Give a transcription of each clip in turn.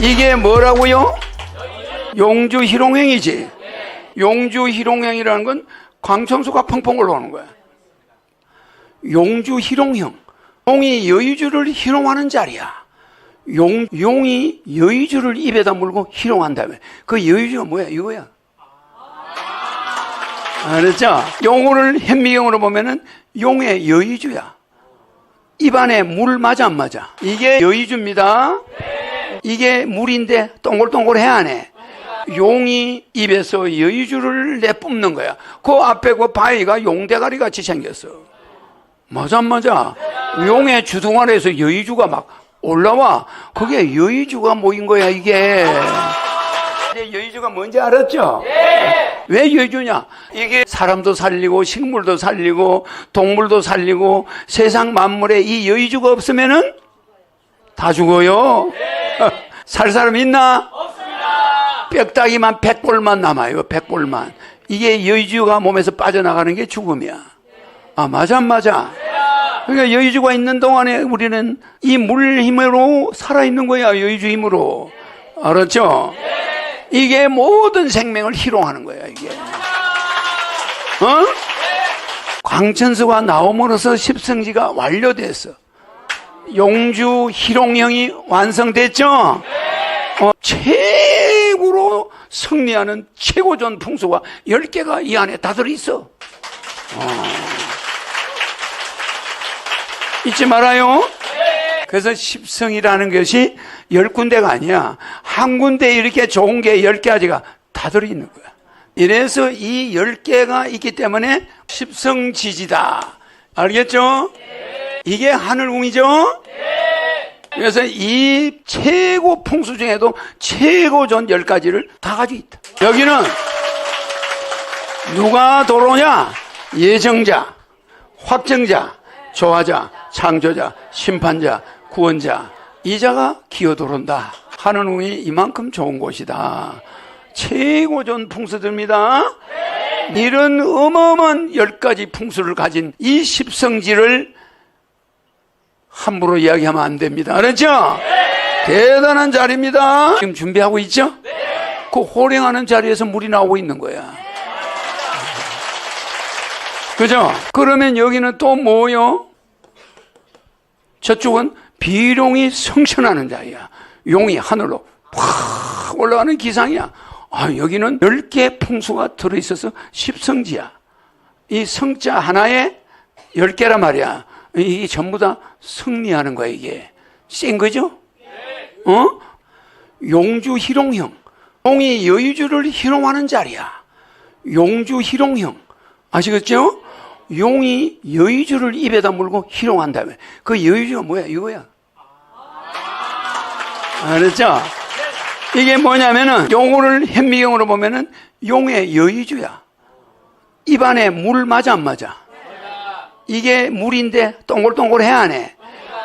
이게 뭐라고요? 용주 희롱행이지. 용주 희롱행이라는 건 광청수가 펑펑 올라오는 거야. 용주 희롱형. 용이 여의주를 희롱하는 자리야. 용, 용이 여의주를 입에다 물고 희롱한다며. 그 여의주가 뭐야? 이거야. 알았죠? 용어를 현미경으로 보면은 용의 여의주야. 입안에 물 맞아 안 맞아? 이게 여의주입니다. 이게 물인데 동글동글해 안 해? 용이 입에서 여의주를 내뿜는 거야. 그 앞에 그 바위가 용대가리 같이 생겼어. 맞아 안 맞아? 용의 주둥아리에서 여의주가 막 올라와. 그게 여의주가 모인 거야 이게. 이제 여의주가 뭔지 알았죠? 왜 여의주냐? 이게 사람도 살리고 식물도 살리고 동물도 살리고 세상 만물에 이 여의주가 없으면은 다 죽어요. 살 사람 있나? 없습니다. 뼈다귀만 백골만 남아요. 백골만. 이게 여의주가 몸에서 빠져나가는 게 죽음이야. 아 맞아 안 맞아? 그러니까 여의주가 있는 동안에 우리는 이 물 힘으로 살아 있는 거야. 여의주 힘으로. 알았죠? 이게 모든 생명을 희롱하는 거야. 이게. 어? 광천수가 나옴으로써 십성지가 완료됐어. 용주 희롱형이 완성됐죠? 어, 최고로 승리하는 최고전 풍수가 10개가 이 안에 다 들어있어. 어. 잊지 말아요. 그래서 십성이라는 것이 열 군데가 아니야. 한 군데 이렇게 좋은 게 열 가지가 다 들어있는 거야. 이래서 이 열 개가 있기 때문에 십성 지지다. 알겠죠? 이게 하늘궁이죠? 그래서 이 최고 풍수 중에도 최고 전 열 가지를 다 가지고 있다. 여기는 누가 들어오냐? 예정자, 확정자, 조화자, 창조자, 심판자, 구원자, 이자가 기어 들어온다. 하늘궁이 이만큼 좋은 곳이다. 최고전 풍수들입니다. 이런 어마어마한 열 가지 풍수를 가진 이 십성지를 함부로 이야기하면 안 됩니다. 알았죠? 대단한 자리입니다. 지금 준비하고 있죠? 그 호령하는 자리에서 물이 나오고 있는 거야. 그죠? 그러면 여기는 또 뭐요? 저쪽은 비룡이 성천하는 자리야. 용이 하늘로 팍 올라가는 기상이야. 아, 여기는 10개 풍수가 들어있어서 십성지야. 이 성자 하나에 10개란 말이야. 이게 전부 다 승리하는 거야, 이게. 센 거죠? 어? 용주 희롱형. 용이 여의주를 희롱하는 자리야. 용주 희롱형. 아시겠죠? 용이 여의주를 입에다 물고 희롱한다며. 그 여의주가 뭐야? 이거야. 알았죠? 이게 뭐냐면은 용어를 현미경으로 보면은 용의 여의주야. 입안에 물 맞아 안 맞아? 이게 물인데 동글동글 해 안 해?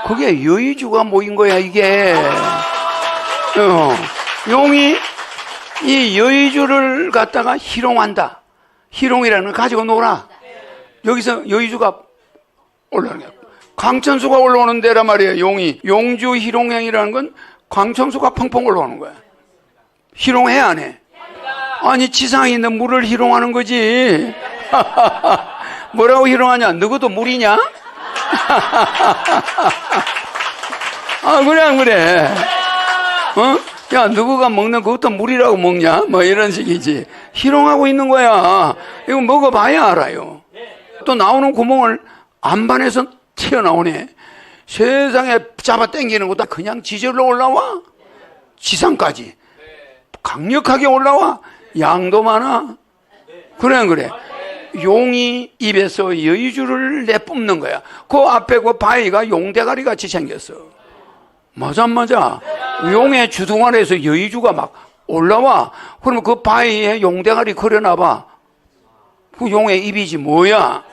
그게 여의주가 모인 거야 이게. 어, 용이 이 여의주를 갖다가 희롱한다. 희롱이라는 걸 가지고 놀아. 여기서 여의주가 올라오는 거야. 강천수가 올라오는 데란 말이에요. 용이 용주 희롱행이라는 건 광천수가 펑펑 올라오는 거야. 희롱해 안 해? 아니 지상에 있는 물을 희롱하는 거지. 뭐라고 희롱하냐? 너희도 물이냐? 아 그래 안 그래? 어? 야 누구가 먹는 그것도 물이라고 먹냐? 뭐 이런 식이지. 희롱하고 있는 거야. 이거 먹어봐야 알아요. 또 나오는 구멍을 안반에서 튀어나오네. 세상에 잡아 당기는 것도 그냥 지절로 올라와. 지상까지. 강력하게 올라와. 양도 많아. 그래, 안 그래. 용이 입에서 여의주를 내뿜는 거야. 그 앞에 그 바위가 용대가리 같이 생겼어. 맞아, 안 맞아? 용의 주둥아리에서 여의주가 막 올라와. 그러면 그 바위에 용대가리 그려놔봐. 그 용의 입이지 뭐야?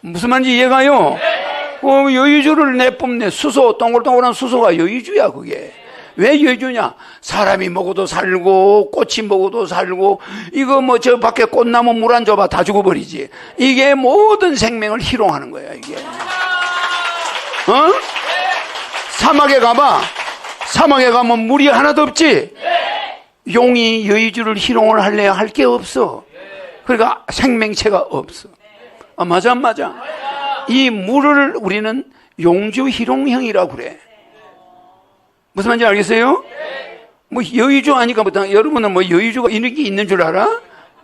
무슨 말인지 이해가요? 그 여의주를 내뿜네. 수소, 동글동글한 수소가 여의주야, 그게. 왜 여의주냐? 사람이 먹어도 살고, 꽃이 먹어도 살고, 이거 뭐 저 밖에 꽃나무 물안 줘봐 다 죽어버리지. 이게 모든 생명을 희롱하는 거야, 이게. 어? 사막에 가봐. 사막에 가면 물이 하나도 없지? 용이 여의주를 희롱을 할래야 할 게 없어. 그러니까 생명체가 없어. 아, 맞아, 안 맞아. 이 물을 우리는 용주 희롱형이라고 그래. 무슨 말인지 알겠어요? 뭐 여의주 하니까 뭐 다- 여러분은 뭐 여의주가 이런 게 있는 줄 알아?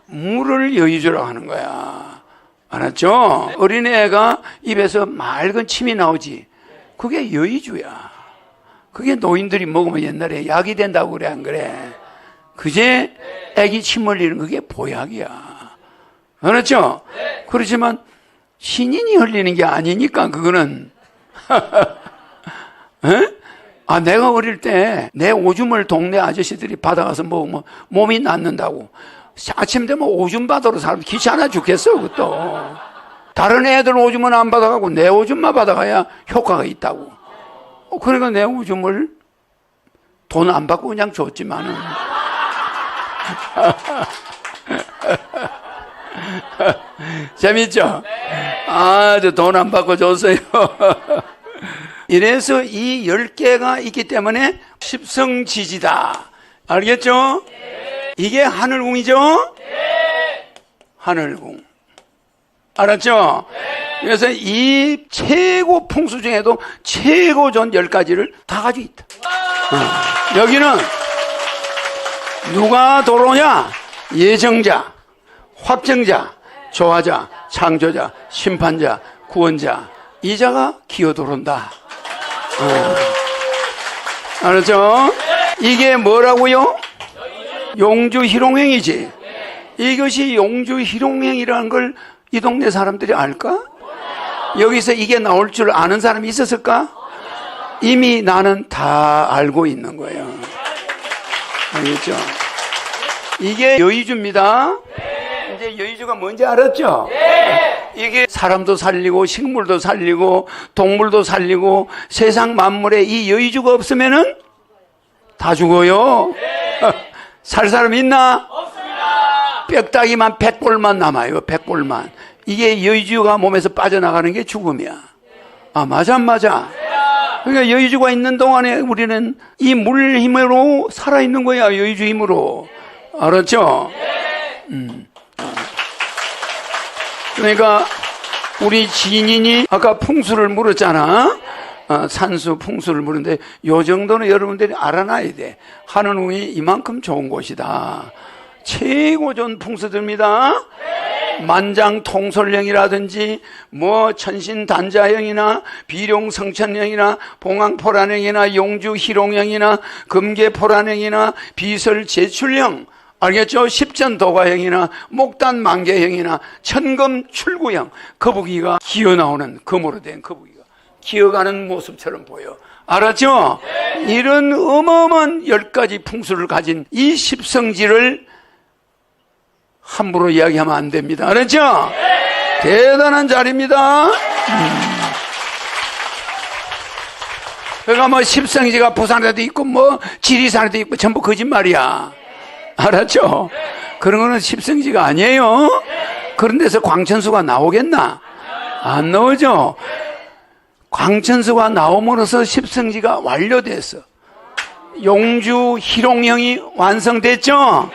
물을 여의주라고 하는 거야. 알았죠? 어린애가 입에서 맑은 침이 나오지. 그게 여의주야. 그게 노인들이 먹으면 옛날에 약이 된다고 그래, 안 그래? 그제 애기 침 흘리는 그게 보약이야. 알았죠? 그렇지만 신인이 흘리는 게 아니니까 그거는. 에? 아 내가 어릴 때 내 오줌을 동네 아저씨들이 받아가서 먹으면 몸이 낫는다고. 아침 되면 오줌 받으러 사람 귀찮아 죽겠어 그것도. 다른 애들 오줌은 안 받아가고 내 오줌만 받아가야 효과가 있다고. 어, 그러니까 내 오줌을 돈 안 받고 그냥 줬지만은 재밌죠? 아주 돈안 받고 줬어요. 이래서 이 열 개가 있기 때문에 십성지지다. 알겠죠? 이게 하늘궁이죠? 하늘궁. 알았죠? 그래서 이 최고 풍수 중에도 최고 전 열 가지를 다 가지고 있다. 어. 여기는 누가 들어오냐? 예정자, 확정자, 조화자, 창조자, 심판자, 구원자, 이자가 기어 들어온다. 어. 알았죠? 이게 뭐라고요? 용주 희롱행이지. 이것이 용주 희롱행이라는 걸 이 동네 사람들이 알까? 여기서 이게 나올 줄 아는 사람이 있었을까? 이미 나는 다 알고 있는 거예요. 알겠죠? 이게 여의주입니다. 이제 여의주가 뭔지 알았죠? 이게 사람도 살리고 식물도 살리고 동물도 살리고 세상 만물에 이 여의주가 없으면은 다 죽어요. 살 사람 있나? 뼈다귀만 백골만 남아요. 백골만. 이게 여의주가 몸에서 빠져나가는 게 죽음이야. 아 맞아 안 맞아. 그러니까 여의주가 있는 동안에 우리는 이 물 힘으로 살아 있는 거야. 여의주 힘으로. 알았죠? 음. 그러니까 우리 지인이 아까 풍수를 물었잖아. 어, 산수 풍수를 물었는데 요 정도는 여러분들이 알아놔야 돼. 하늘궁이 이만큼 좋은 곳이다. 최고 좋은 풍수들입니다. 만장통솔령이라든지 뭐 천신단자형이나 비룡성천령이나 봉황포란형이나 용주희롱형이나 금계포란형이나 비설제출령 알겠죠? 십전 도가형이나 목단 만개형이나 천금 출구형 거북이가 기어 나오는 금으로 된 거북이가 기어가는 모습처럼 보여 알았죠? 이런 어마어마한 열 가지 풍수를 가진 이 십성지를 함부로 이야기하면 안 됩니다. 알았죠? 대단한 자리입니다. 음. 그러니까 뭐 십성지가 부산에도 있고 뭐 지리산에도 있고 전부 거짓말이야. 알았죠? 그런 거는 십성지가 아니에요. 그런 데서 광천수가 나오겠나? 안 나오죠? 광천수가 나옴으로써 십성지가 완료됐어. 용주 희롱형이 완성됐죠?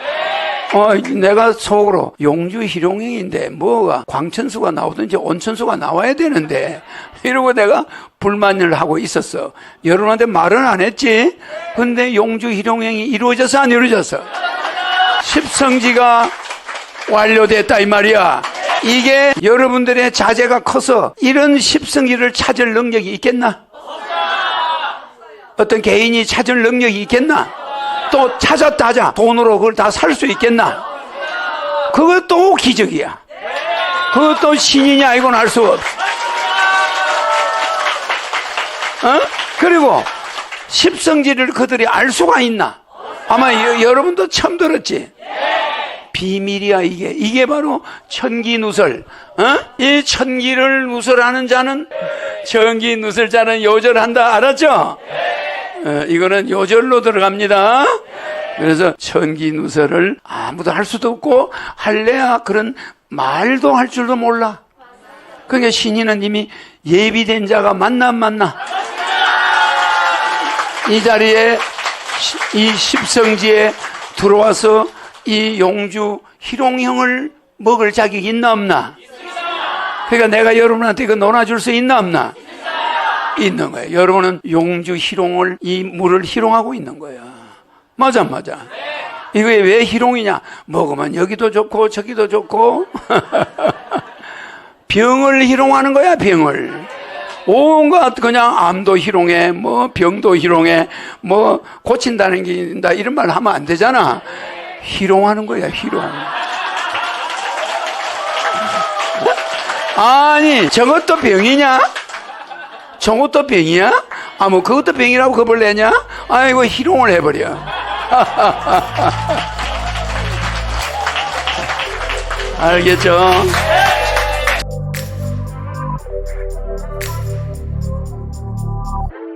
어, 내가 속으로 용주 희롱형인데 뭐가 광천수가 나오든지 온천수가 나와야 되는데 이러고 내가 불만을 하고 있었어. 여러분한테 말은 안 했지? 근데 용주 희롱형이 이루어져서 안 이루어졌어? 십성지가 완료됐다 이 말이야. 이게 여러분들의 자제가 커서 이런 십성지를 찾을 능력이 있겠나? 어떤 개인이 찾을 능력이 있겠나? 또 찾았다 하자 돈으로 그걸 다 살 수 있겠나? 그것도 기적이야. 그것도 신이냐 이건 알수 없어. 어? 그리고 십성지를 그들이 알 수가 있나? 아마 여, 여러분도 처음 들었지? 비밀이야 이게 이게 바로 천기 누설 어? 이 천기를 누설하는 자는 천기 누설 자는 요절한다 알았죠? 어, 이거는 요절로 들어갑니다 그래서 천기 누설을 아무도 할 수도 없고 할래야 그런 말도 할 줄도 몰라 그러니까 신인은 이미 예비된 자가 만나 안 만나. 이 자리에 시- 이 십성지에 들어와서 이 용주 희롱형을 먹을 자격이 있나 없나? 그러니까 내가 여러분한테 이거 논아줄 수 있나 없나? 있는 거예요. 여러분은 용주 희롱을 이 물을 희롱하고 있는 거야. 맞아, 맞아. 이게 왜 희롱이냐? 먹으면 여기도 좋고 저기도 좋고 병을 희롱하는 거야, 병을. 온갖 그냥 암도 희롱해, 뭐 병도 희롱해, 뭐 고친다는 게 있다 이런 말 하면 안 되잖아. 희롱하는 거야, 희롱. 아니, 저것도 병이냐? 저것도 병이야? 아, 뭐, 그것도 병이라고 겁을 내냐? 아이고, 희롱을 해버려. 알겠죠? Bye.